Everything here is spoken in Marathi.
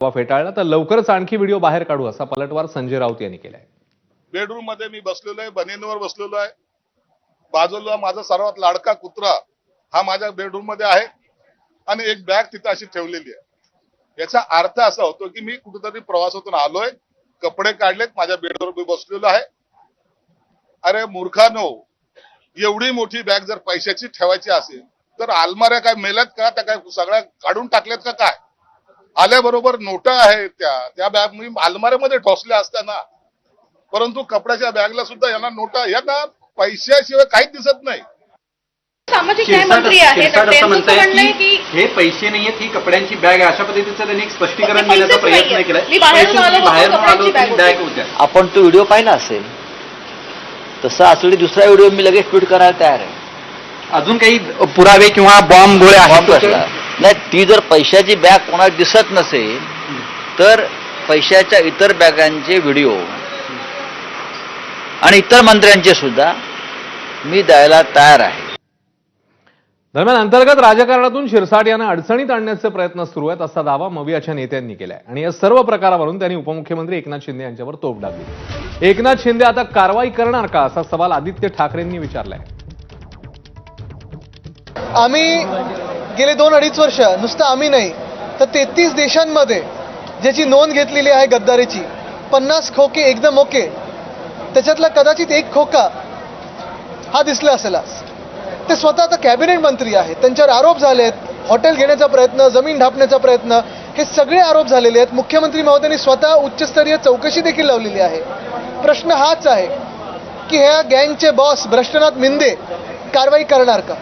दावा फेटाळला तर लवकरच आणखी व्हिडिओ बाहेर काढू असा पलटवार संजय राऊत यांनी केलाय. बेडरूममध्ये मी बसलेलो आहे बनेनवर बसलेलो आहे. बाजूला माझा सर्वात लाडका कुत्रा हा माझ्या बेडरूममध्ये आहे आणि एक बॅग तिथं अशी ठेवलेली आहे. याचा अर्थ असा होतो की मी कुठेतरी प्रवासातून आलोय कपडे काढलेत माझ्या बेडवर मी बसलेलो आहे. अरे मूर्खानो एवढी मोठी बॅग जर पैशाची ठेवायची असेल तर अलमाऱ्या काय मेल्यात का? त्या काय सगळ्या काढून टाकल्यात का काय? आल्याबरोबर नोटा आहेत त्या. त्या बॅग मी अलमाऱ्यामध्ये ठोसल्या असताना परंतु कपड्याच्या बॅगला सुद्धा यांना नोटा यांना पैशाशिवाय काहीच दिसत नाही. हे पैसे नाहीयेत ही कपड्यांची बॅग आहे. अशा पद्धतीचं त्यांनी एक स्पष्टीकरण पैसेच देण्याचा प्रयत्न होत्या आपण तो व्हिडिओ पाहिला असेल? तसा असलेली दुसरा व्हिडिओ मी लगेच ट्विट करायला तयार आहे. अजून काही पुरावे किंवा बॉम्ब गोळे आहेत? नाही ती जर पैशाची बॅग कोणाला दिसत नसेल तर पैशाच्या इतर बॅगांचे व्हिडिओ आणि इतर मंत्र्यांचे सुद्धा मी द्यायला तयार आहे. दरम्यान अंतर्गत राजकारणातून शिरसाट यांना अडचणीत आणण्याचे प्रयत्न सुरू आहेत असा दावा मवियाच्या नेत्यांनी केलाय. आणि या सर्व प्रकारावरून त्यांनी उपमुख्यमंत्री एकनाथ शिंदे यांच्यावर तोफ डागली. एकनाथ शिंदे आता कारवाई करणार का असा सवाल आदित्य ठाकरेंनी विचारलाय. आम्ही गेले दोन अडीच वर्ष नुसतं आम्ही नाही. तर तेहतीस देशांमध्ये ज्याची नोंद घेतलेली आहे गद्दारीची पन्नास खोके एकदम ओके. त्याच्यातला कदाचित एक खोका हा दिसला असेल ते स्वतः आता कॅबिनेट मंत्री आहेत. त्यांच्यावर आरोप झाले आहेत. हॉटेल घेण्याचा प्रयत्न जमीन ढापण्याचा प्रयत्न हे सगळे आरोप झालेले आहेत. मुख्यमंत्री महोदयांनी स्वतः उच्चस्तरीय चौकशी देखील लावलेली आहे. प्रश्न हाच आहे की ह्या गँगचे बॉस भ्रष्टनाथ मिंदे कारवाई करणार का?